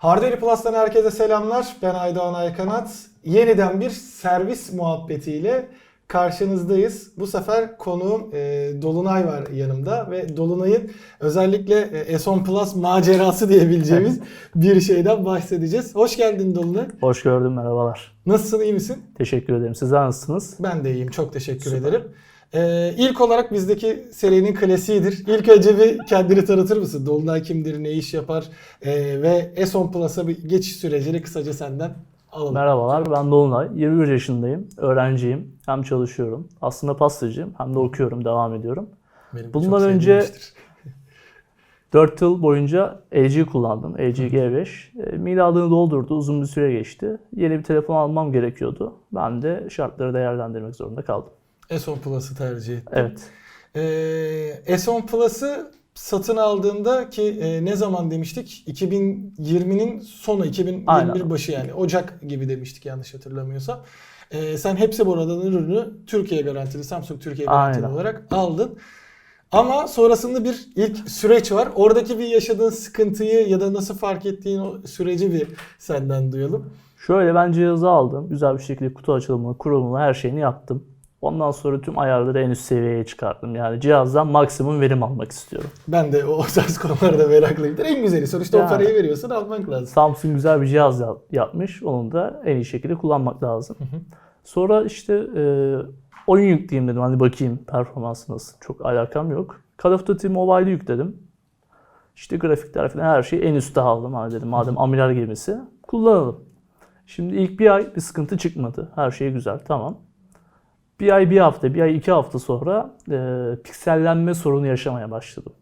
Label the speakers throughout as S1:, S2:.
S1: Hardware Plus'tan herkese selamlar. Ben Aydoğan Aykanat. Yeniden bir servis muhabbetiyle karşınızdayız. Bu sefer konuğum e, Dolunay var yanımda ve Dolunay'ın özellikle e, S10 Plus macerası diyebileceğimiz bir şeyden bahsedeceğiz. Hoş geldin Dolunay.
S2: Hoş gördüm merhabalar.
S1: Nasılsın, iyi misin?
S2: Teşekkür ederim. Sizler nasılsınız?
S1: Ben de iyiyim, çok teşekkür
S2: Süper.
S1: ederim. Ee, ilk olarak bizdeki serinin klasiğidir. İlk önce bir kendini tanıtır mısın? Dolunay kimdir, ne iş yapar Ee, ve S10 Plus'a bir geçiş sürecini kısaca senden alalım.
S2: Merhabalar ben Dolunay. 21 yaşındayım. Öğrenciyim. Hem çalışıyorum. Aslında pastacıyım. Hem de okuyorum. Devam ediyorum.
S1: Benim
S2: Bundan önce-
S1: iştir.
S2: 4 yıl boyunca LG kullandım. LG G5. E, miladını doldurdu. Uzun bir süre geçti. Yeni bir telefon almam gerekiyordu. Ben de şartları değerlendirmek zorunda kaldım.
S1: S10 Plus'ı tercih ettim.
S2: Evet.
S1: Ee, S10 Plus'ı satın aldığında ki e, ne zaman demiştik? 2020'nin sonu, 2021
S2: Aynen.
S1: başı yani. Ocak gibi demiştik yanlış hatırlamıyorsam. Ee, sen hepsi buradan ürünü Türkiye garantili, Samsung Türkiye garantili
S2: Aynen.
S1: olarak aldın. Ama sonrasında bir ilk süreç var. Oradaki bir yaşadığın sıkıntıyı ya da nasıl fark ettiğin o süreci bir senden duyalım.
S2: Şöyle ben cihazı aldım. Güzel bir şekilde kutu açılımını, kurulumunu, her şeyini yaptım. Ondan sonra tüm ayarları en üst seviyeye çıkarttım. Yani cihazdan maksimum verim almak istiyorum.
S1: Ben de o tarz konularda meraklıyımdır. En güzeli sonuçta o
S2: Yani.
S1: parayı veriyorsun almak lazım.
S2: Samsung güzel bir cihaz yap- yapmış. Onu da en iyi şekilde kullanmak lazım. Sonra işte e, oyun yükleyeyim dedim. Hani bakayım performansı nasıl. Çok alakam yok. Call of Duty Mobile'i yükledim. İşte grafikler falan her şeyi en üstte aldım. Hani dedim madem amiral gemisi kullanalım. Şimdi ilk bir ay bir sıkıntı çıkmadı. Her şey güzel tamam. Bir ay bir hafta, bir ay iki hafta sonra e, piksellenme sorunu yaşamaya başladım.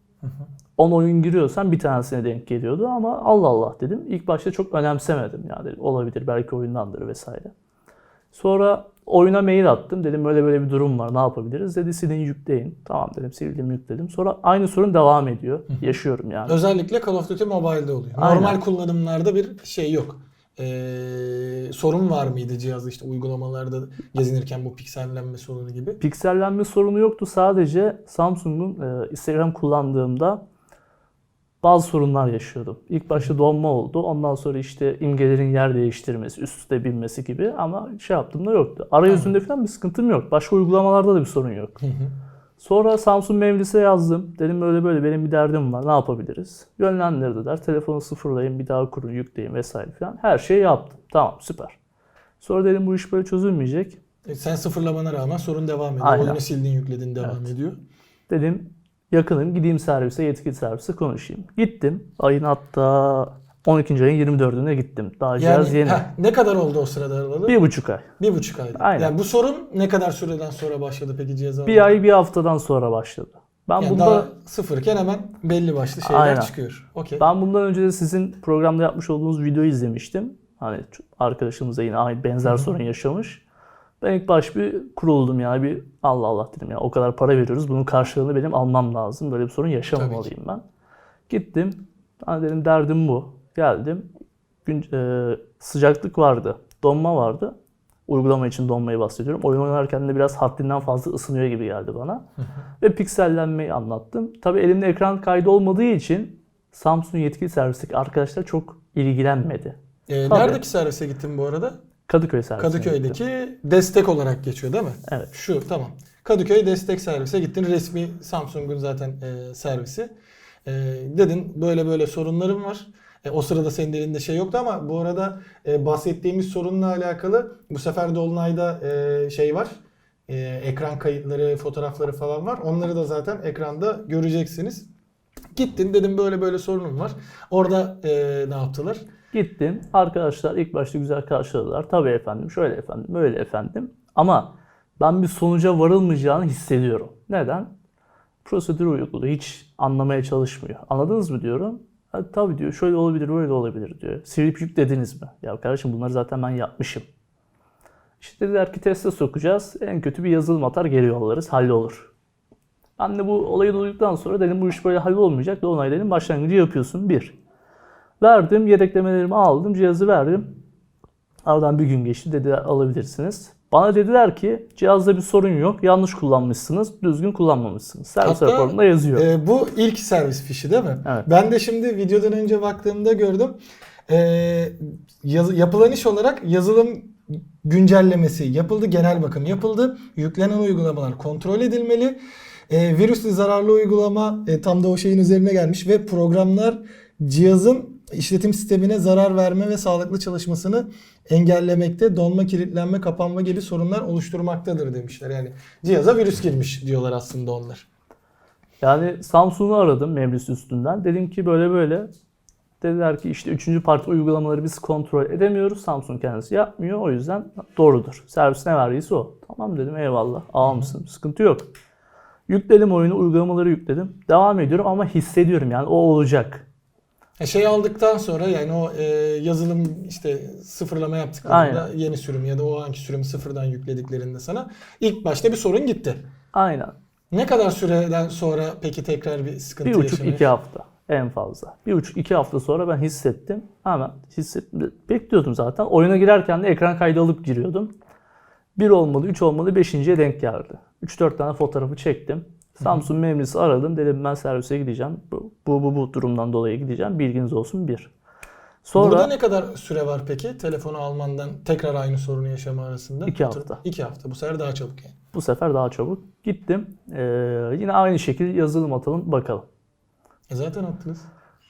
S2: 10 oyun giriyorsan bir tanesine denk geliyordu ama Allah Allah dedim. İlk başta çok önemsemedim. Yani dedim, olabilir belki oyundandır vesaire. Sonra oyuna mail attım. Dedim böyle böyle bir durum var ne yapabiliriz? Dedi silin yükleyin. Tamam dedim sildim yükledim. Sonra aynı sorun devam ediyor. Yaşıyorum yani.
S1: Özellikle Call of Duty Mobile'de oluyor.
S2: Aynen.
S1: Normal kullanımlarda bir şey yok. Ee, sorun var mıydı cihazda işte uygulamalarda gezinirken bu piksellenme sorunu gibi?
S2: Piksellenme sorunu yoktu. Sadece Samsung'un e, Instagram kullandığımda bazı sorunlar yaşıyordum. İlk başta donma oldu. Ondan sonra işte imgelerin yer değiştirmesi, üst üste binmesi gibi ama şey yaptığımda yoktu. Arayüzünde falan bir sıkıntım yok. Başka uygulamalarda da bir sorun yok. Sonra Samsung Mevlis'e yazdım. Dedim böyle böyle benim bir derdim var. Ne yapabiliriz? Yönlendirdiler. Telefonu sıfırlayın, bir daha kurun, yükleyin vesaire falan. Her şeyi yaptım. Tamam süper. Sonra dedim bu iş böyle çözülmeyecek.
S1: E, Sen sıfırlamana rağmen sorun devam ediyor.
S2: Aynen.
S1: Oyunu sildin yükledin devam ediyor.
S2: Dedim yakınım gideyim servise yetkili servise konuşayım. Gittim. Ayın hatta 12. ayın 24'üne gittim. Daha cihaz yeni.
S1: heh, ne kadar oldu o sırada aralı? Bir,
S2: Bir buçuk ay.
S1: buçuk ayda.
S2: Aynen.
S1: Yani bu sorun ne kadar süreden sonra başladı peki cihaz
S2: Bir ay bir haftadan sonra başladı. Ben
S1: yani
S2: bunda
S1: daha sıfırken hemen belli başlı şeyler
S2: Aynen.
S1: çıkıyor. Okey.
S2: ben bundan önce de sizin programda yapmış olduğunuz videoyu izlemiştim. Hani arkadaşımız da yine aynı benzer sorun yaşamış. Ben ilk baş bir kuruldum yani bir Allah Allah dedim ya o kadar para veriyoruz bunun karşılığını benim almam lazım. Böyle bir sorun yaşamamalıyım ben. Gittim. Ben dedim derdim bu. Geldim. Gün, e, sıcaklık vardı. Donma vardı. Uygulama için donmayı bahsediyorum. Oyun oynarken de biraz haddinden fazla ısınıyor gibi geldi bana. Ve piksellenmeyi anlattım. Tabii elimde ekran kaydı olmadığı için Samsung yetkili servisteki arkadaşlar çok ilgilenmedi.
S1: Ee,
S2: Tabii.
S1: neredeki servise gittin bu arada?
S2: Kadıköy servisine gittim.
S1: Kadıköy'deki destek olarak geçiyor değil mi?
S2: Evet.
S1: Şu tamam. Kadıköy destek servise gittin. Resmi Samsung'un zaten e, servisi. E, dedin böyle böyle sorunlarım var. E, o sırada senin elinde şey yoktu ama bu arada e, bahsettiğimiz sorunla alakalı bu sefer Dolunay'da e, şey var. E, ekran kayıtları, fotoğrafları falan var. Onları da zaten ekranda göreceksiniz. Gittin dedim böyle böyle sorunum var. Orada e, ne yaptılar?
S2: Gittim. Arkadaşlar ilk başta güzel karşıladılar. Tabii efendim, şöyle efendim, böyle efendim. Ama ben bir sonuca varılmayacağını hissediyorum. Neden? Prosedür uyguluyor. Hiç anlamaya çalışmıyor. Anladınız mı diyorum. Ha, tabii diyor. Şöyle olabilir, böyle olabilir diyor. Silip yüklediniz mi? Ya kardeşim bunları zaten ben yapmışım. İşte dediler ki teste sokacağız. En kötü bir yazılım atar geri yollarız. Hallolur. Ben de bu olayı duyduktan sonra dedim bu iş böyle hallolmayacak. Dolunay dedim başlangıcı yapıyorsun. Bir. Verdim, yedeklemelerimi aldım, cihazı verdim. Aradan bir gün geçti, dediler alabilirsiniz. Bana dediler ki cihazda bir sorun yok, yanlış kullanmışsınız, düzgün kullanmamışsınız. Servis
S1: Hatta,
S2: raporunda yazıyor.
S1: Ee, bu ilk servis fişi değil mi?
S2: Evet.
S1: Ben de şimdi videodan önce baktığımda gördüm. e, yaz- yapılan iş olarak yazılım güncellemesi yapıldı, genel bakım yapıldı. Yüklenen uygulamalar kontrol edilmeli. E, virüslü zararlı uygulama e, tam da o şeyin üzerine gelmiş ve programlar cihazın işletim sistemine zarar verme ve sağlıklı çalışmasını engellemekte, donma, kilitlenme, kapanma gibi sorunlar oluşturmaktadır demişler. Yani cihaza virüs girmiş diyorlar aslında onlar.
S2: Yani Samsung'u aradım Memlis üstünden. Dedim ki böyle böyle. Dediler ki işte üçüncü parti uygulamaları biz kontrol edemiyoruz. Samsung kendisi yapmıyor. O yüzden doğrudur. Servis ne verdiyse o. Tamam dedim eyvallah. Ağ mısın? Sıkıntı yok. Yükledim oyunu, uygulamaları yükledim. Devam ediyorum ama hissediyorum yani o olacak.
S1: E, Şey aldıktan sonra yani o e, yazılım işte sıfırlama yaptıklarında
S2: Aynen.
S1: yeni sürüm ya da o anki sürümü sıfırdan yüklediklerinde sana ilk başta bir sorun gitti.
S2: Aynen.
S1: Ne kadar süreden sonra peki tekrar bir sıkıntı
S2: Bir buçuk
S1: yaşanıyor?
S2: iki hafta en fazla. Bir buçuk iki hafta sonra ben hissettim. Hemen hissettim. Bekliyordum zaten. Oyuna girerken de ekran kaydı alıp giriyordum. Bir olmalı, üç olmalı, beşinciye denk geldi. Üç dört tane fotoğrafı çektim. Samsung memlisi aradım. Dedim ben servise gideceğim. Bu, bu, bu, bu durumdan dolayı gideceğim. Bilginiz olsun bir. Sonra
S1: Burada ne kadar süre var peki telefonu almandan tekrar aynı sorunu yaşama arasında?
S2: İki hafta.
S1: İki hafta. Bu sefer daha çabuk yani.
S2: bu sefer daha çabuk gittim. Ee, yine aynı şekilde yazılım atalım bakalım.
S1: E zaten attınız.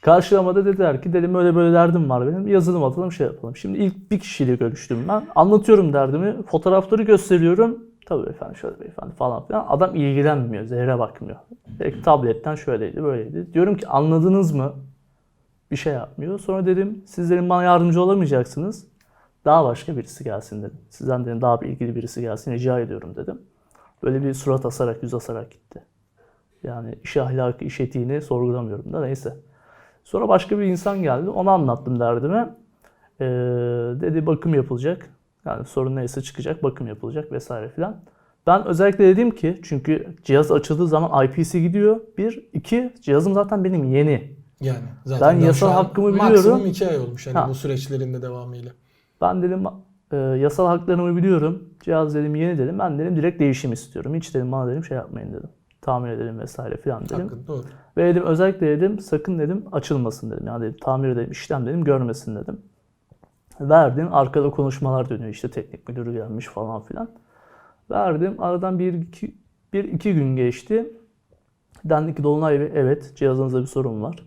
S2: Karşılamada dediler ki dedim öyle böyle derdim var benim. Yazılım atalım şey yapalım. Şimdi ilk bir kişiyle görüştüm ben. Anlatıyorum derdimi. Fotoğrafları gösteriyorum. Tabii efendim şöyle beyefendi falan filan. Adam ilgilenmiyor. Zehre bakmıyor. Belki tabletten şöyleydi böyleydi. Diyorum ki anladınız mı? Bir şey yapmıyor. Sonra dedim siz dedim bana yardımcı olamayacaksınız. Daha başka birisi gelsin dedim. Sizden dedim daha bir ilgili birisi gelsin rica ediyorum dedim. Böyle bir surat asarak yüz asarak gitti. Yani iş ahlakı, iş etiğini sorgulamıyorum da neyse. Sonra başka bir insan geldi. Ona anlattım derdimi. Ee, dedi bakım yapılacak. Yani sorun neyse çıkacak, bakım yapılacak vesaire filan. Ben özellikle dedim ki çünkü cihaz açıldığı zaman IP'si gidiyor. Bir, iki cihazım zaten benim yeni.
S1: Yani zaten
S2: Ben yasal hakkımı
S1: Maksimum
S2: biliyorum.
S1: iki ay olmuş hani
S2: Ha.
S1: bu süreçlerin de devamıyla.
S2: Ben dedim e, yasal haklarımı biliyorum. Cihaz dedim yeni dedim. Ben dedim direkt değişim istiyorum. Hiç dedim bana dedim şey yapmayın dedim. Tamir edelim vesaire filan dedim.
S1: Hakkın doğru.
S2: Ve dedim özellikle dedim sakın dedim açılmasın dedim. Yani dedim tamir edelim işlem dedim görmesin dedim. Verdim arkada konuşmalar dönüyor işte teknik müdürü gelmiş falan filan. Verdim aradan bir iki, bir iki gün geçti. Dendi ki Dolunay Bey evet cihazınızda bir sorun var.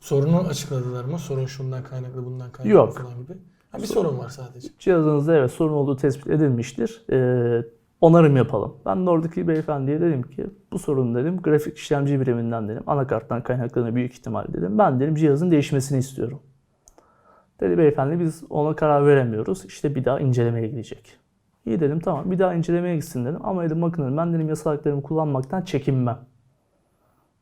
S1: Sorunu açıkladılar mı? Sorun şundan kaynaklı bundan kaynaklı
S2: Yok.
S1: falan gibi. Ha, bir sorun var sadece.
S2: Cihazınızda evet sorun olduğu tespit edilmiştir. Ee, onarım yapalım. Ben de oradaki beyefendiye dedim ki bu sorun dedim grafik işlemci biriminden dedim. Anakarttan kaynaklanıyor büyük ihtimal dedim. Ben dedim cihazın değişmesini istiyorum. Dedi beyefendi biz ona karar veremiyoruz. İşte bir daha incelemeye gidecek. İyi dedim tamam bir daha incelemeye gitsin dedim. Ama dedim bakın dedim, ben dedim yasal haklarımı kullanmaktan çekinmem.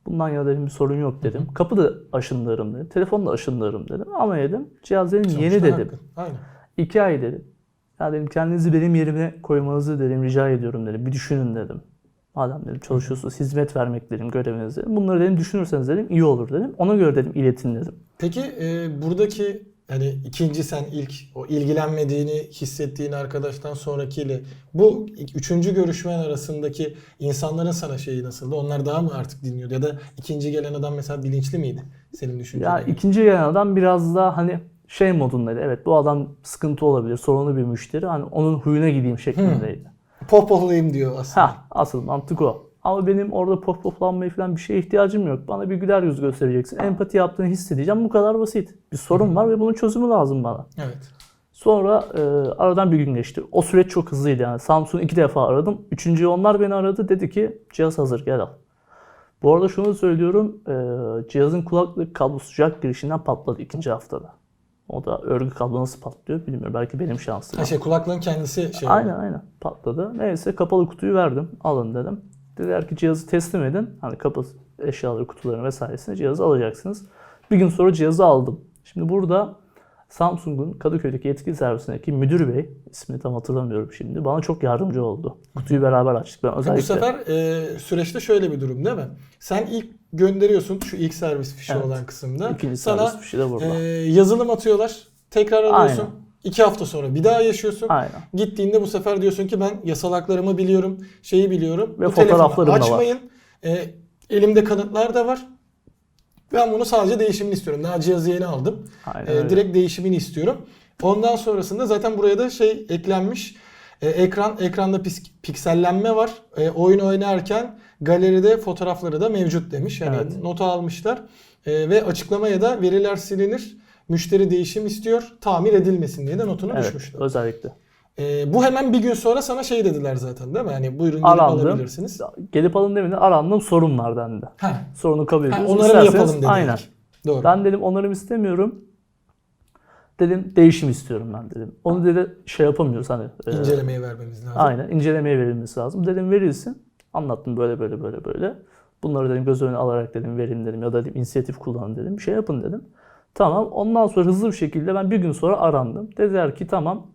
S2: Bundan yana dedim bir sorun yok dedim. Kapı da aşındırırım dedim. Telefon da aşındırırım dedim. Ama dedim cihaz dedim yeni
S1: Sonuçta
S2: dedim.
S1: hakkın. Aynen.
S2: İki ay dedim. Ya dedim kendinizi benim yerime koymanızı dedim rica ediyorum dedim. Bir düşünün dedim. Madem dedim çalışıyorsunuz hizmet vermek dedim göreviniz dedim. Bunları dedim düşünürseniz dedim iyi olur dedim. Ona göre dedim iletin dedim.
S1: Peki e, buradaki hani ikinci sen ilk o ilgilenmediğini hissettiğin arkadaştan sonrakiyle bu üçüncü görüşmen arasındaki insanların sana şeyi nasıldı? Onlar daha mı artık dinliyordu ya da ikinci gelen adam mesela bilinçli miydi senin düşüncen?
S2: Ya ikinci gelen adam biraz daha hani şey modundaydı. Evet bu adam sıkıntı olabilir. Sorunlu bir müşteri. Hani onun huyuna gideyim şeklindeydi.
S1: Pohpohlayayım diyor aslında.
S2: Ha asıl mantık o. Ama benim orada pop poplanmaya falan bir şeye ihtiyacım yok. Bana bir güler yüz göstereceksin. Empati yaptığını hissedeceğim. Bu kadar basit. Bir sorun var ve bunun çözümü lazım bana.
S1: Evet.
S2: Sonra e, aradan bir gün geçti. O süreç çok hızlıydı yani. Samsung iki defa aradım. Üçüncü onlar beni aradı. Dedi ki cihaz hazır gel al. Bu arada şunu söylüyorum. E, cihazın kulaklık kablosu jack girişinden patladı ikinci haftada. O da örgü kablo nasıl patlıyor bilmiyorum. Belki benim şansım.
S1: Ha şey kulaklığın kendisi şey.
S2: Aynen aynen patladı. Neyse kapalı kutuyu verdim. Alın dedim. Dediler ki cihazı teslim edin. Hani kapı eşyaları, kutularını vesairesini cihazı alacaksınız. Bir gün sonra cihazı aldım. Şimdi burada Samsung'un Kadıköy'deki yetkili servisindeki müdür bey, ismini tam hatırlamıyorum şimdi, bana çok yardımcı oldu. Kutuyu beraber açtık. Ben özellikle...
S1: Bu sefer e, süreçte şöyle bir durum değil mi? Sen ilk gönderiyorsun şu ilk servis fişi
S2: Evet.
S1: olan kısımda.
S2: İkinci
S1: Sana
S2: servis fişi de burada.
S1: e, yazılım atıyorlar. Tekrar alıyorsun.
S2: Aynen.
S1: İki hafta sonra bir daha yaşıyorsun.
S2: Aynen.
S1: Gittiğinde bu sefer diyorsun ki ben yasal haklarımı biliyorum, şeyi biliyorum.
S2: Ve
S1: Bu
S2: fotoğraflarım da var.
S1: açmayın. E, elimde kanıtlar da var. Ben bunu sadece değişimini istiyorum. Daha cihazı yeni aldım.
S2: Aynen öyle.
S1: direkt değişimini istiyorum. Ondan sonrasında zaten buraya da şey eklenmiş. Ee, ekran ekranda piksellenme var. Ee, oyun oynarken galeride fotoğrafları da mevcut demiş. Yani
S2: Evet.
S1: nota almışlar. Ee, ve açıklamaya da veriler silinir. Müşteri değişim istiyor. Tamir edilmesin diye de notunu
S2: Evet,
S1: düşmüşler.
S2: özellikle.
S1: Ee, bu hemen bir gün sonra sana şey dediler zaten değil mi? Hani buyurun gelip
S2: Arandım.
S1: alabilirsiniz.
S2: Gelip alın demedi. Arandım sorun var dendi.
S1: Ha,
S2: Sorunu kabul
S1: ha,
S2: ediyoruz.
S1: onarım
S2: İsterseniz-
S1: yapalım dediler.
S2: Aynen.
S1: Doğru.
S2: Ben dedim onarım istemiyorum. Dedim değişim istiyorum ben dedim. Onu dedi şey yapamıyoruz hani. e,
S1: İncelemeye vermemiz lazım.
S2: Aynen incelemeye verilmesi lazım. Dedim verilsin. Anlattım böyle böyle böyle böyle. Bunları dedim göz önüne alarak dedim verin dedim ya da dedim inisiyatif kullanın dedim. Bir şey yapın dedim. Tamam. Ondan sonra hızlı bir şekilde ben bir gün sonra arandım. Dediler ki tamam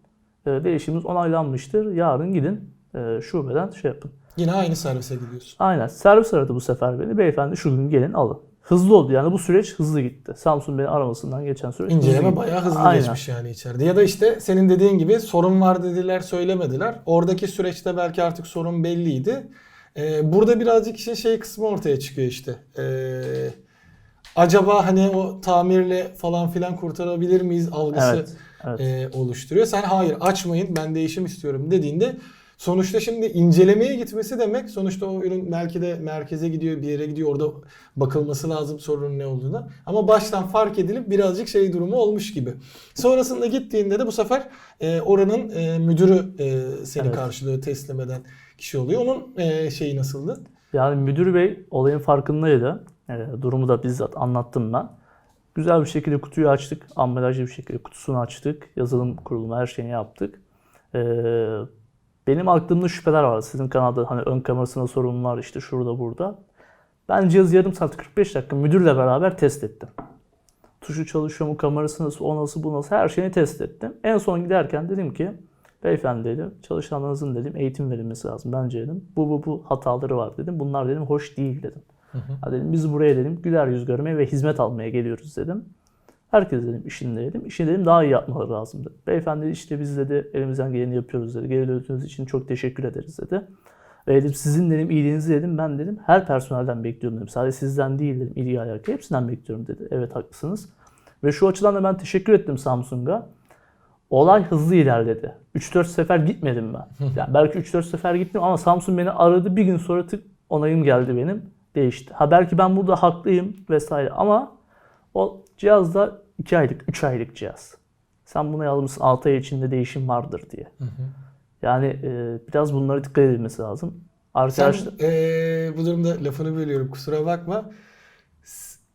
S2: e, değişimimiz onaylanmıştır. Yarın gidin e, şubeden şey yapın.
S1: Yine aynı servise gidiyorsun.
S2: Aynen. Servis aradı bu sefer beni. Beyefendi şu gün gelin alın. Hızlı oldu yani bu süreç hızlı gitti. Samsung beni aramasından geçen süreç hızlı
S1: İnceleme
S2: gitti.
S1: bayağı hızlı
S2: Aynen.
S1: geçmiş yani içeride. Ya da işte senin dediğin gibi sorun var dediler söylemediler. Oradaki süreçte belki artık sorun belliydi. Ee, burada birazcık işin şey kısmı ortaya çıkıyor işte. Ee, acaba hani o tamirle falan filan kurtarabilir miyiz algısı
S2: Evet. Evet.
S1: e, oluşturuyor. Sen hayır açmayın ben değişim istiyorum dediğinde sonuçta şimdi incelemeye gitmesi demek sonuçta o ürün belki de merkeze gidiyor bir yere gidiyor orada bakılması lazım sorunun ne olduğuna. Ama baştan fark edilip birazcık şey durumu olmuş gibi. Sonrasında gittiğinde de bu sefer e, oranın e, müdürü e, seni
S2: Evet.
S1: karşılıyor teslim eden kişi oluyor. Onun e, şeyi nasıldı?
S2: Yani müdür bey olayın farkındaydı. Ee, durumu da bizzat anlattım ben. Güzel bir şekilde kutuyu açtık. Ambalajlı bir şekilde kutusunu açtık. Yazılım kurulumu her şeyini yaptık. Ee, benim aklımda şüpheler var. Sizin kanalda hani ön kamerasında sorun var işte şurada burada. Ben cihazı yarım saat 45 dakika müdürle beraber test ettim. Tuşu çalışıyor mu, kamerası nasıl, o nasıl, bu nasıl her şeyini test ettim. En son giderken dedim ki beyefendi dedim çalışanlarınızın dedim eğitim verilmesi lazım bence dedim. Bu bu bu hataları var dedim. Bunlar dedim hoş değil dedim. Ha dedim biz buraya dedim güler yüz görmeye ve hizmet almaya geliyoruz dedim. Herkes dedim işinde dedim. İşini dedim daha iyi yapmaları lazım dedi. Beyefendi işte biz dedi elimizden geleni yapıyoruz dedi. Geri döndüğünüz için çok teşekkür ederiz dedi. Ve dedim sizin dedim iyiliğinizi dedim ben dedim her personelden bekliyorum dedim. Sadece sizden değil dedim ilgi alaka hepsinden bekliyorum dedi. Evet haklısınız. Ve şu açıdan da ben teşekkür ettim Samsung'a. Olay hızlı ilerledi. 3-4 sefer gitmedim ben. Yani belki 3-4 sefer gittim ama Samsung beni aradı. Bir gün sonra tık onayım geldi benim. Değişti. Ha belki ben burada haklıyım vesaire ama o cihaz da 2 aylık, 3 aylık cihaz. Sen bunu yazmışsın 6 ay içinde değişim vardır diye. Yani e, biraz bunlara dikkat edilmesi lazım.
S1: Sen
S2: Arkadaşlar
S1: eee, bu durumda lafını bölüyorum kusura bakma.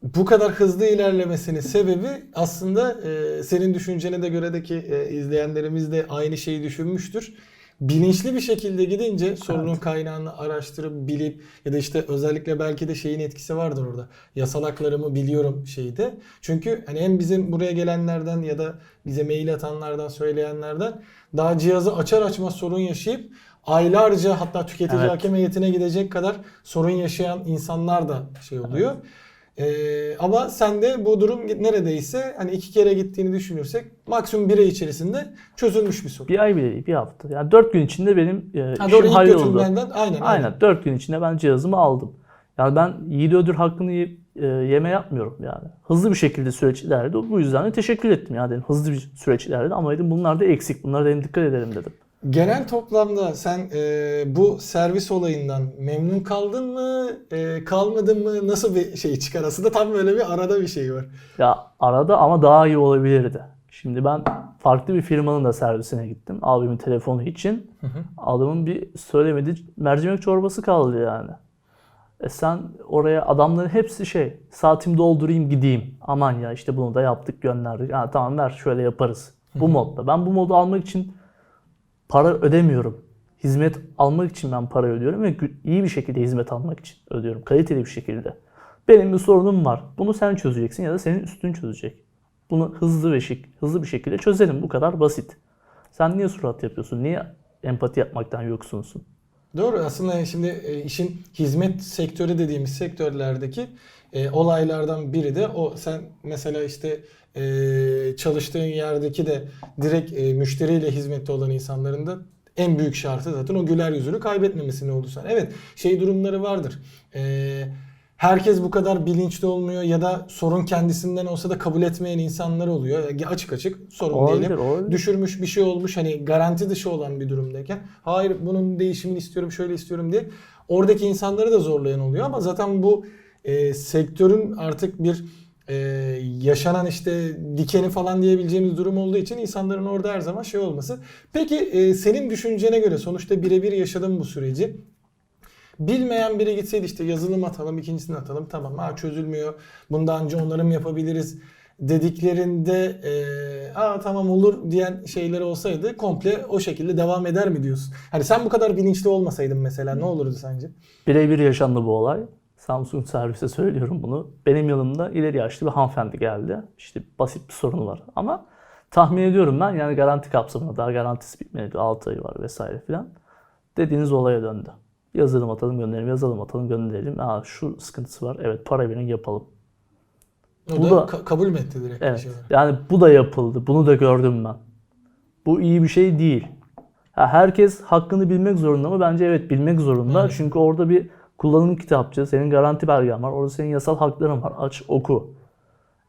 S1: Bu kadar hızlı ilerlemesinin sebebi aslında eee, senin düşüncene de göre de ki eee, izleyenlerimiz de aynı şeyi düşünmüştür. Bilinçli bir şekilde gidince sorunun kaynağını araştırıp bilip ya da işte özellikle belki de şeyin etkisi vardır orada. Yasal haklarımı biliyorum şeyde. Çünkü hani hem bizim buraya gelenlerden ya da bize mail atanlardan söyleyenlerden daha cihazı açar açmaz sorun yaşayıp aylarca hatta tüketici
S2: Evet.
S1: hakem heyetine gidecek kadar sorun yaşayan insanlar da şey oluyor. Ee, ama sende bu durum neredeyse hani iki kere gittiğini düşünürsek maksimum bir ay içerisinde çözülmüş bir sorun.
S2: bir ay bile değil bir hafta. Yani 4 gün içinde benim e,
S1: Ha,
S2: işim
S1: doğru
S2: halloldu.
S1: götürmenden aynen.
S2: Aynen 4 gün içinde ben cihazımı aldım. Yani ben yiğit ödül hakkını ye- e, yeme yapmıyorum yani. Hızlı bir şekilde süreç ilerledi. Bu yüzden de teşekkür ettim yani dedim. Hızlı bir süreç ilerledi ama dedim bunlar da eksik. Bunlara dedim dikkat edelim dedim.
S1: Genel toplamda sen e, bu servis olayından memnun kaldın mı, e, kalmadın mı? Nasıl bir şey çıkar? Aslında tam böyle bir arada bir şey var.
S2: Ya arada ama daha iyi olabilirdi. Şimdi ben farklı bir firmanın da servisine gittim. Abimin telefonu için. Adamın bir söylemediği mercimek çorbası kaldı yani. E sen oraya adamların hepsi şey saatimi doldurayım gideyim. Aman ya işte bunu da yaptık gönderdik. Ha, tamam ver şöyle yaparız. Bu modda. Ben bu modu almak için para ödemiyorum. Hizmet almak için ben para ödüyorum ve iyi bir şekilde hizmet almak için ödüyorum. Kaliteli bir şekilde. Benim bir sorunum var. Bunu sen çözeceksin ya da senin üstün çözecek. Bunu hızlı ve şık, hızlı bir şekilde çözelim. Bu kadar basit. Sen niye surat yapıyorsun? Niye empati yapmaktan yoksunsun?
S1: Doğru aslında şimdi e, işin hizmet sektörü dediğimiz sektörlerdeki e, olaylardan biri de o sen mesela işte e, çalıştığın yerdeki de direkt e, müşteriyle hizmette olan insanların da en büyük şartı zaten o güler yüzünü kaybetmemesi ne olursa. Evet şey durumları vardır. E, herkes bu kadar bilinçli olmuyor ya da sorun kendisinden olsa da kabul etmeyen insanlar oluyor. Açık açık sorun
S2: Olabilir,
S1: diyelim.
S2: olabilir.
S1: Düşürmüş bir şey olmuş hani garanti dışı olan bir durumdayken hayır bunun değişimini istiyorum şöyle istiyorum diye oradaki insanları da zorlayan oluyor ama zaten bu e, sektörün artık bir e, yaşanan işte dikeni falan diyebileceğimiz durum olduğu için insanların orada her zaman şey olması. Peki e, senin düşüncene göre sonuçta birebir yaşadın bu süreci. Bilmeyen biri gitseydi işte yazılım atalım, ikincisini atalım. Tamam ha çözülmüyor. Bunu daha önce onarım yapabiliriz dediklerinde e, aa tamam olur diyen şeyler olsaydı komple o şekilde devam eder mi diyorsun? Hani sen bu kadar bilinçli olmasaydın mesela ne olurdu sence?
S2: Birebir yaşandı bu olay. Samsung servise söylüyorum bunu. Benim yanımda ileri yaşlı bir hanımefendi geldi. İşte basit bir sorunu var ama tahmin ediyorum ben yani garanti kapsamında daha garantisi bitmedi. 6 ayı var vesaire filan. Dediğiniz olaya döndü. Yazılım atalım gönderelim, yazılım atalım gönderelim. Aa şu sıkıntısı var. Evet para verin yapalım.
S1: O
S2: Bu
S1: da,
S2: da-
S1: ka- kabul mü etti direkt
S2: Evet. Yani bu da yapıldı. Bunu da gördüm ben. Bu iyi bir şey değil. Ha, herkes hakkını bilmek zorunda mı? Bence evet bilmek zorunda.
S1: Evet.
S2: Çünkü orada bir kullanım kitapçığı, senin garanti belgen var. Orada senin yasal hakların var. Aç, oku.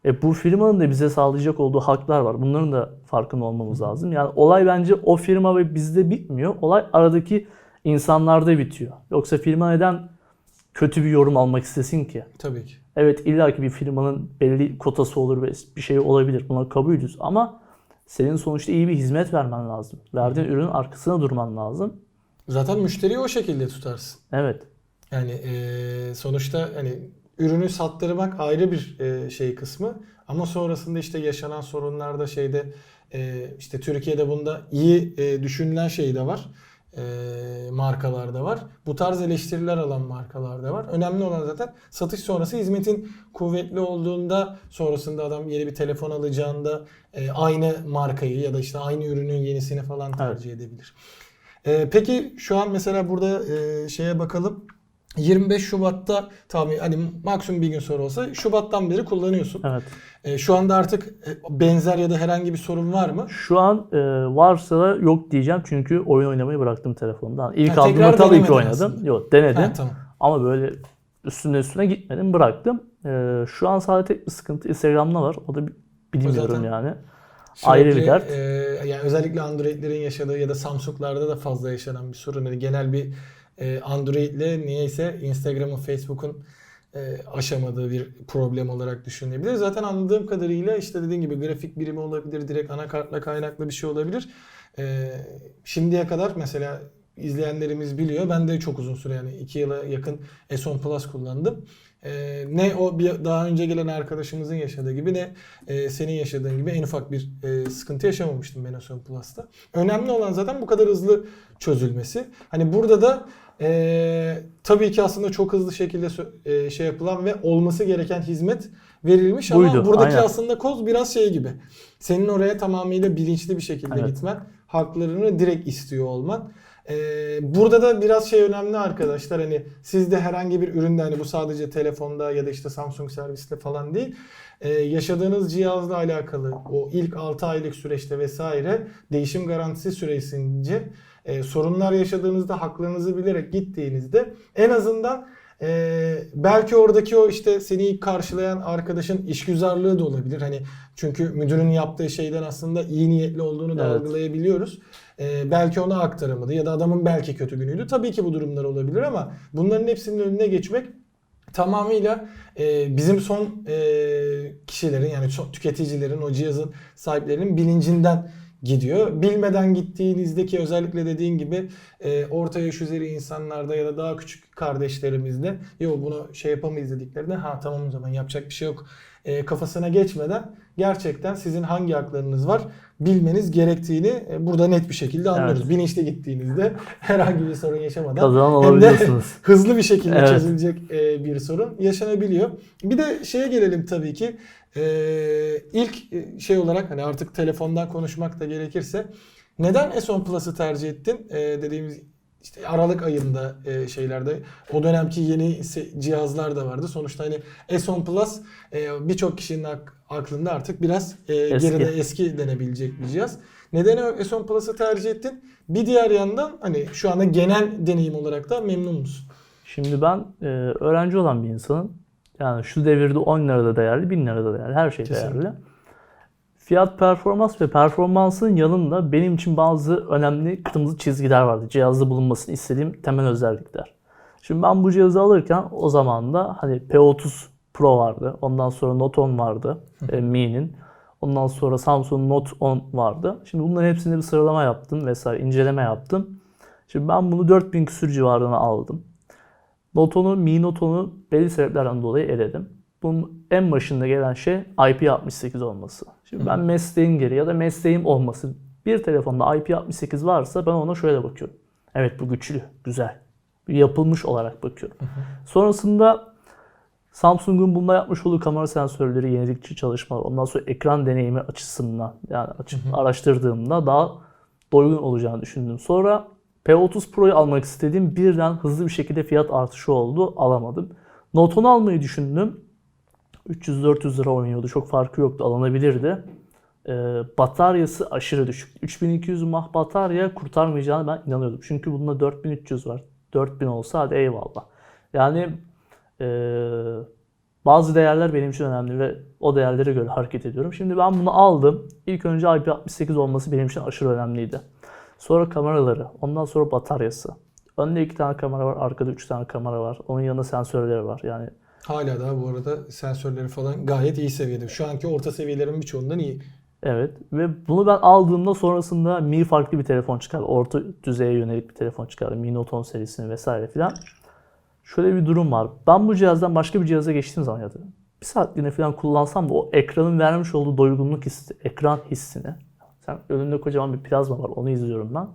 S2: E bu firmanın da bize sağlayacak olduğu haklar var. Bunların da farkında olmamız lazım. Yani olay bence o firma ve bizde bitmiyor. Olay aradaki insanlarda bitiyor. Yoksa firma neden kötü bir yorum almak istesin ki?
S1: Tabii ki.
S2: Evet illaki bir firmanın belli kotası olur ve bir şey olabilir. Buna kabulüz ama senin sonuçta iyi bir hizmet vermen lazım. Verdiğin ürünün arkasına durman lazım.
S1: Zaten müşteriyi o şekilde tutarsın.
S2: Evet.
S1: Yani e, sonuçta hani ürünü sattırmak ayrı bir e, şey kısmı ama sonrasında işte yaşanan sorunlarda şeyde e, işte Türkiye'de bunda iyi e, düşünülen şey de var. E, markalar da var. Bu tarz eleştiriler alan markalar da var. Önemli olan zaten satış sonrası hizmetin kuvvetli olduğunda sonrasında adam yeni bir telefon alacağında e, aynı markayı ya da işte aynı ürünün yenisini falan tercih edebilir. E, peki şu an mesela burada e, şeye bakalım. 25 Şubat'ta tabii hani maksimum bir gün sonra olsa Şubat'tan beri kullanıyorsun.
S2: Evet.
S1: E, şu anda artık e, benzer ya da herhangi bir sorun var mı?
S2: Şu an e, varsa da yok diyeceğim çünkü oyun oynamayı bıraktım telefondan. İlk
S1: Ha,
S2: aldığımda tabii ki oynadım.
S1: aslında.
S2: Yok denedim.
S1: Ha, tamam.
S2: Ama böyle üstüne üstüne gitmedim bıraktım. E, şu an sadece tek bir sıkıntı Instagram'da var. O da bi- bilmiyorum
S1: zaten
S2: yani. Ayrı bir
S1: Sürekli,
S2: dert.
S1: e, yani özellikle Android'lerin yaşadığı ya da Samsung'larda da fazla yaşanan bir sorun. Hani genel bir e, Android'le niyeyse Instagram'ın, Facebook'un e, aşamadığı bir problem olarak düşünülebilir. Zaten anladığım kadarıyla işte dediğin gibi grafik birimi olabilir, direkt anakartla kaynaklı bir şey olabilir. E, şimdiye kadar mesela izleyenlerimiz biliyor. Ben de çok uzun süre yani 2 yıla yakın S10 Plus kullandım. E, ne o bir daha önce gelen arkadaşımızın yaşadığı gibi ne e, senin yaşadığın gibi en ufak bir e, sıkıntı yaşamamıştım ben S10 Plus'ta. Önemli olan zaten bu kadar hızlı çözülmesi. Hani burada da e, tabii ki aslında çok hızlı şekilde e, şey yapılan ve olması gereken hizmet verilmiş ama
S2: Buydu,
S1: buradaki
S2: aynen.
S1: aslında koz biraz şey gibi. Senin oraya tamamıyla bilinçli bir şekilde
S2: Evet.
S1: gitmen, haklarını direkt istiyor olman. Ee, burada da biraz şey önemli arkadaşlar. Hani sizde herhangi bir üründe hani bu sadece telefonda ya da işte Samsung serviste falan değil ee, yaşadığınız cihazla alakalı o ilk 6 aylık süreçte vesaire değişim garantisi süresince e, sorunlar yaşadığınızda haklarınızı bilerek gittiğinizde en azından e, belki oradaki o işte seni ilk karşılayan arkadaşın işgüzarlığı da olabilir. Hani çünkü müdürün yaptığı şeyden aslında iyi niyetli olduğunu da
S2: Evet.
S1: algılayabiliyoruz. E, belki ona aktaramadı ya da adamın belki kötü günüydü. Tabii ki bu durumlar olabilir ama bunların hepsinin önüne geçmek tamamıyla e, bizim son e, kişilerin yani son tüketicilerin o cihazın sahiplerinin bilincinden gidiyor. Bilmeden gittiğinizdeki özellikle dediğin gibi e, orta yaş üzeri insanlarda ya da daha küçük kardeşlerimizde yok bunu şey yapamayız dediklerinde ha tamam o zaman yapacak bir şey yok e, kafasına geçmeden gerçekten sizin hangi haklarınız var bilmeniz gerektiğini e, burada net bir şekilde anlıyoruz.
S2: Evet.
S1: Bilinçli gittiğinizde herhangi bir sorun yaşamadan
S2: Kazanan
S1: hem de hızlı bir şekilde
S2: Evet.
S1: çözülecek e, bir sorun yaşanabiliyor. Bir de şeye gelelim tabii ki. E, ilk şey olarak hani artık telefondan konuşmak da gerekirse neden S10 Plus'ı tercih ettin? E, dediğimiz işte Aralık ayında e, şeylerde o dönemki yeni cihazlar da vardı. Sonuçta hani S10 Plus e, birçok kişinin ak- aklında artık biraz e,
S2: Eski.
S1: geride eski denebilecek bir cihaz. Neden S10 Plus'ı tercih ettin? Bir diğer yandan hani şu anda genel deneyim olarak da memnun musun?
S2: Şimdi ben e, öğrenci olan bir insanım. Yani şu devirde 10 lirada değerli, 1000 lirada değerli. Her şey
S1: Kesinlikle.
S2: değerli. Fiyat performans ve performansın yanında benim için bazı önemli kırmızı çizgiler vardı. Cihazda bulunmasını istediğim temel özellikler. Şimdi ben bu cihazı alırken o zaman da hani P30 Pro vardı. Ondan sonra Note 10 vardı. e, Mi'nin. Ondan sonra Samsung Note 10 vardı. Şimdi bunların hepsinde bir sıralama yaptım vesaire inceleme yaptım. Şimdi ben bunu 4000 küsür civarına aldım. Note 10'u, Mi Note 10'u belli sebeplerden dolayı eledim. Bunun en başında gelen şey IP68 olması. Şimdi ben mesleğim gereği ya da mesleğim olması. Bir telefonda IP68 varsa ben ona şöyle bakıyorum. Evet bu güçlü, güzel. Yapılmış olarak bakıyorum. Sonrasında Samsung'un bunda yapmış olduğu kamera sensörleri, yenilikçi çalışmalar, ondan sonra ekran deneyimi açısından yani açıp araştırdığımda daha doygun olacağını düşündüm. Sonra P30 Pro'yu almak istediğim birden hızlı bir şekilde fiyat artışı oldu. Alamadım. Note 10 almayı düşündüm. 300-400 lira oynuyordu. Çok farkı yoktu. Alınabilirdi. Ee, bataryası aşırı düşük. 3200 mAh batarya kurtarmayacağını ben inanıyordum. Çünkü bunda 4300 var. 4000 olsa hadi eyvallah. Yani ee, bazı değerler benim için önemli ve o değerlere göre hareket ediyorum. Şimdi ben bunu aldım. İlk önce IP68 olması benim için aşırı önemliydi. Sonra kameraları, ondan sonra bataryası. Önde iki tane kamera var, arkada üç tane kamera var. Onun yanında sensörleri var. Yani
S1: Hala daha bu arada sensörleri falan gayet iyi seviyede. Şu anki orta seviyelerin birçoğundan iyi.
S2: evet ve bunu ben aldığımda sonrasında Mi farklı bir telefon çıkardı. Orta düzeye yönelik bir telefon çıkardı. Mi Note 10 serisini vesaire filan. Şöyle bir durum var. Ben bu cihazdan başka bir cihaza geçtiğim zaman ya da bir saatliğine falan kullansam da o ekranın vermiş olduğu doygunluk hissi, ekran hissini. Sen önünde kocaman bir plazma var onu izliyorum ben.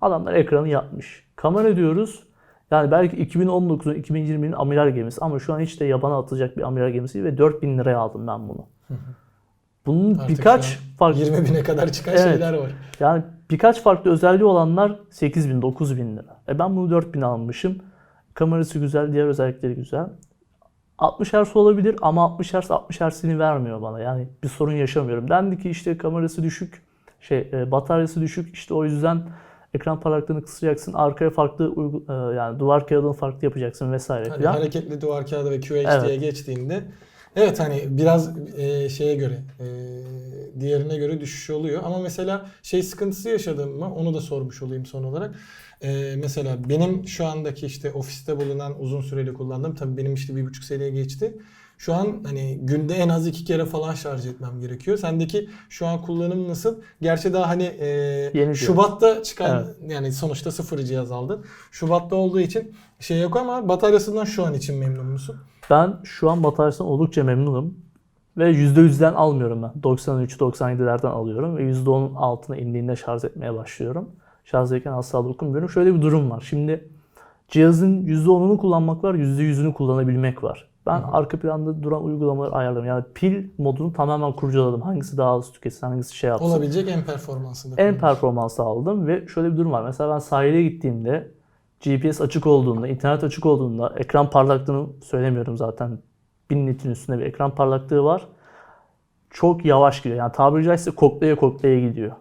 S2: Adamlar ekranı yapmış. Kamera diyoruz. Yani belki 2019'un 2020'nin amiral gemisi ama şu an hiç de yabana atılacak bir amiral gemisi ve 4000 liraya aldım ben bunu. Bunun
S1: Artık
S2: birkaç farklı
S1: 20 bine kadar çıkan
S2: Evet.
S1: şeyler var.
S2: yani birkaç farklı özelliği olanlar 8000 9000 lira. E ben bunu 4000 almışım. Kamerası güzel, diğer özellikleri güzel. 60 Hz olabilir ama 60 Hz 60 Hz'ini vermiyor bana. Yani bir sorun yaşamıyorum. Dendi ki işte kamerası düşük, şey e, bataryası düşük. İşte o yüzden ekran parlaklığını kısacaksın. Arkaya farklı e, yani duvar kağıdını farklı yapacaksın vesaire
S1: Hani
S2: filan.
S1: hareketli duvar kağıdı ve QHD'ye
S2: Evet.
S1: geçtiğinde evet hani biraz e, şeye göre e, diğerine göre düşüş oluyor. Ama mesela şey sıkıntısı yaşadım mı onu da sormuş olayım son olarak. E, mesela benim şu andaki işte ofiste bulunan uzun süreli kullandığım tabii benim işte bir buçuk seneye geçti. Şu an hani günde en az iki kere falan şarj etmem gerekiyor. Sendeki şu an kullanım nasıl? Gerçi daha hani e,
S2: cihaz.
S1: Şubat'ta çıkan
S2: Evet.
S1: yani sonuçta sıfır cihaz aldın. Şubat'ta olduğu için şey yok ama bataryasından şu an için memnun musun?
S2: Ben şu an bataryasından oldukça memnunum. Ve %100'den almıyorum ben. 93-97'lerden alıyorum ve %10'un altına indiğinde şarj etmeye başlıyorum. Şarj ederken asla dokunmuyorum. Şöyle bir durum var. Şimdi cihazın %10'unu kullanmak var, %100'ünü kullanabilmek var. Ben arka planda duran uygulamaları ayarladım. Yani pil modunu tamamen kurcaladım. Hangisi daha az tüketsin, hangisi şey yapsın.
S1: Olabilecek en performanslı.
S2: En performansı aldım ve şöyle bir durum var. Mesela ben sahile gittiğimde GPS açık olduğunda, internet açık olduğunda ekran parlaklığını söylemiyorum zaten. 1000 nitin üstünde bir ekran parlaklığı var. Çok yavaş gidiyor. Yani tabiri caizse koklaya koklaya gidiyor.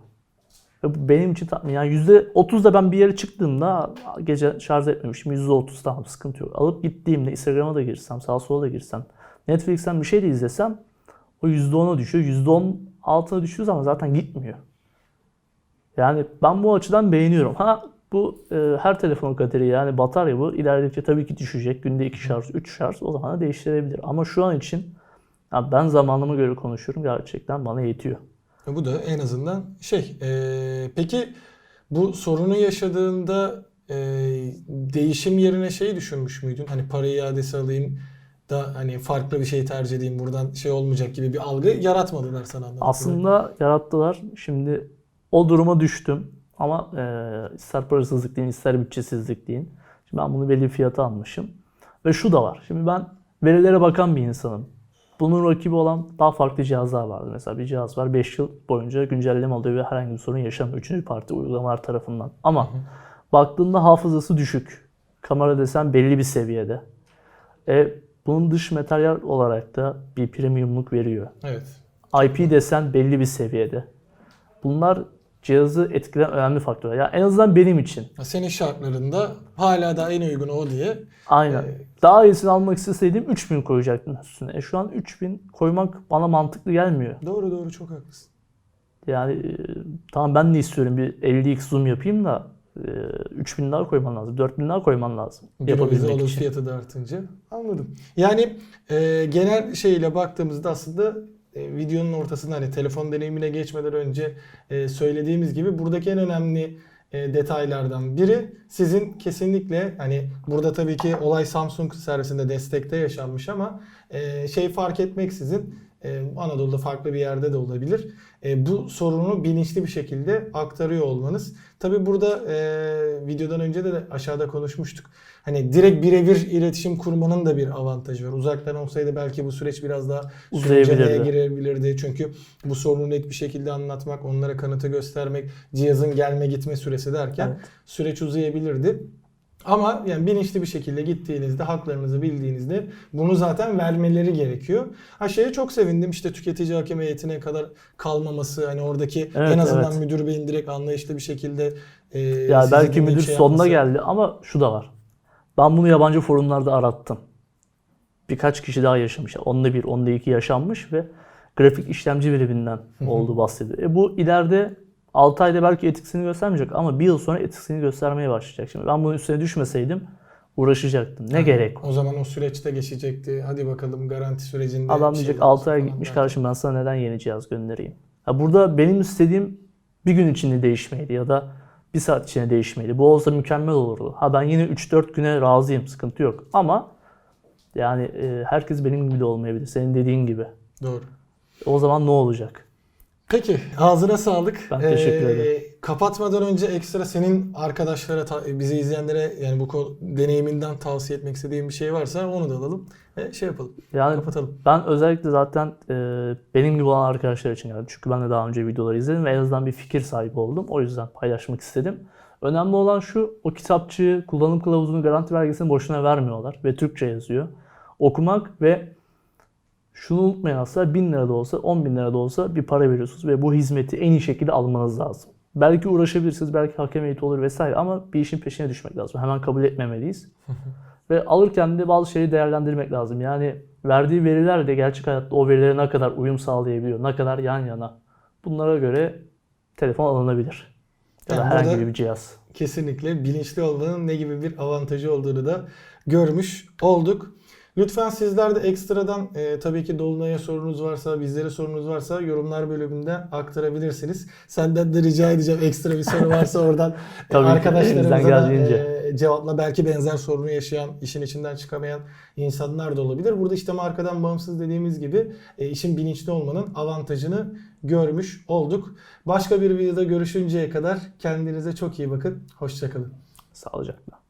S2: Benim için tatmin. Yani %30'da ben bir yere çıktığımda gece şarj etmemişim. %30 tamam sıkıntı yok. Alıp gittiğimde Instagram'a da girsem, sağa sola da girsem, Netflix'ten bir şey de izlesem o %10'a düşüyor. %10 altına düşüyor ama zaten gitmiyor. Yani ben bu açıdan beğeniyorum. Ha bu e, her telefonun kaderi yani batarya bu. İlerledikçe tabii ki düşecek. Günde 2 şarj, 3 şarj o zaman da değiştirebilir. Ama şu an için ben zamanıma göre konuşuyorum. Gerçekten bana yetiyor.
S1: Bu da en azından şey. e, peki bu sorunu yaşadığında e, değişim yerine şey düşünmüş müydün? Hani para iadesi alayım da hani farklı bir şey tercih edeyim buradan şey olmayacak gibi bir algı yaratmadılar sana kadarıyla.
S2: Aslında yarattılar. Şimdi o duruma düştüm. Ama e, ister parasızlık deyin, ister bütçesizlik deyin. Şimdi ben bunu belli fiyata almışım. Ve şu da var. Şimdi ben verilere bakan bir insanım. Bunun rakibi olan daha farklı cihazlar vardı. Mesela bir cihaz var 5 yıl boyunca güncelleme alıyor ve herhangi bir sorun yaşamıyor. Üçüncü parti uygulamalar tarafından. Ama baktığında hafızası düşük. Kamera desen belli bir seviyede. E, bunun dış materyal olarak da bir premiumluk veriyor.
S1: Evet.
S2: IP desen belli bir seviyede. Bunlar cihazı etkileyen önemli faktörler. Ya en azından benim için.
S1: Senin şartlarında hala da en uygun o diye.
S2: Aynen.
S1: Ee,
S2: Daha iyisini almak isteseydim 3000 koyacaktım üstüne. E şu an 3000 koymak bana mantıklı gelmiyor.
S1: Doğru doğru çok haklısın.
S2: Yani e, tamam ben de istiyorum bir 50x zoom yapayım da e, 3000 daha koyman lazım. 4000 daha koyman lazım. Yapabilmek için.
S1: fiyatı da artınca. Anladım. Yani e, genel şeyle baktığımızda aslında e, videonun ortasında hani telefon deneyimine geçmeden önce e, söylediğimiz gibi buradaki en önemli e, detaylardan biri sizin kesinlikle hani burada tabii ki olay Samsung servisinde destekte yaşanmış ama e, şey fark etmeksizin e, Anadolu'da farklı bir yerde de olabilir. E, bu sorunu bilinçli bir şekilde aktarıyor olmanız. Tabii burada e, videodan önce de, de aşağıda konuşmuştuk. Hani direkt birebir iletişim kurmanın da bir avantajı var. Uzaktan olsaydı belki bu süreç biraz daha
S2: Uzayabilirdi.
S1: girebilirdi. Çünkü bu sorunu net bir şekilde anlatmak, onlara kanıtı göstermek, cihazın gelme gitme süresi derken
S2: Evet.
S1: süreç uzayabilirdi. Ama yani bilinçli bir şekilde gittiğinizde, haklarınızı bildiğinizde bunu zaten vermeleri gerekiyor. Ha şeye çok sevindim işte tüketici hakem heyetine kadar kalmaması, hani oradaki
S2: Evet,
S1: en azından
S2: evet.
S1: müdür beyin direkt anlayışlı bir şekilde e,
S2: Ya belki müdür
S1: şey
S2: sonuna
S1: yapması.
S2: geldi ama şu da var. Ben bunu yabancı forumlarda arattım. Birkaç kişi daha yaşamış. Onda bir, onda iki yaşanmış ve grafik işlemci biriminden oldu bahsediyor. E bu ileride 6 ayda belki etkisini göstermeyecek ama bir yıl sonra etkisini göstermeye başlayacak. Şimdi ben bunun üstüne düşmeseydim uğraşacaktım. Ne gerek var?
S1: O zaman o süreçte geçecekti. Hadi bakalım garanti sürecinde.
S2: Adam
S1: bir
S2: diyecek
S1: şeyler
S2: 6 ay gitmiş kardeşim ben sana neden yeni cihaz göndereyim? Ha burada benim istediğim bir gün içinde değişmeydi ya da bir saat içinde değişmeydi. Bu olsa mükemmel olurdu. Ha ben yine 3-4 güne razıyım sıkıntı yok. Ama yani e, herkes benim gibi de olmayabilir. Senin dediğin gibi.
S1: Doğru.
S2: O zaman ne olacak?
S1: Peki ağzına sağlık. Ee,
S2: Ben teşekkür ederim.
S1: Kapatmadan önce ekstra senin arkadaşlara, bizi izleyenlere yani bu konu, deneyiminden tavsiye etmek istediğin bir şey varsa onu da alalım. ve şey yapalım.
S2: Yani
S1: Kapatalım.
S2: ben özellikle zaten e, benim gibi olan arkadaşlar için geldim. Çünkü ben de daha önce videoları izledim ve en azından bir fikir sahibi oldum. O yüzden paylaşmak istedim. Önemli olan şu, o kitapçığı, kullanım kılavuzunu, garanti belgesini boşuna vermiyorlar ve Türkçe yazıyor. Okumak ve şunu unutmayın aslında 1000 lira da olsa 10 bin lira da olsa bir para veriyorsunuz ve bu hizmeti en iyi şekilde almanız lazım. Belki uğraşabilirsiniz, belki hakem heyeti olur vesaire ama bir işin peşine düşmek lazım. Hemen kabul etmemeliyiz. Ve alırken de bazı şeyleri değerlendirmek lazım. Yani verdiği verilerle gerçek hayatta o verilere ne kadar uyum sağlayabiliyor, ne kadar yan yana. Bunlara göre telefon alınabilir. Ya da
S1: Yani
S2: herhangi
S1: burada-
S2: bir cihaz.
S1: Kesinlikle bilinçli olmanın ne gibi bir avantajı olduğunu da görmüş olduk. Lütfen sizler de ekstradan e, tabii ki Dolunay'a sorunuz varsa, bizlere sorunuz varsa yorumlar bölümünde aktarabilirsiniz. Senden de rica edeceğim ekstra bir soru varsa oradan e, arkadaşlarımıza da e, cevapla belki benzer sorunu yaşayan, işin içinden çıkamayan insanlar da olabilir. Burada işte markadan bağımsız dediğimiz gibi e, işin bilinçli olmanın avantajını görmüş olduk. Başka bir videoda görüşünceye kadar kendinize çok iyi bakın. Hoşçakalın.
S2: Sağlıcakla.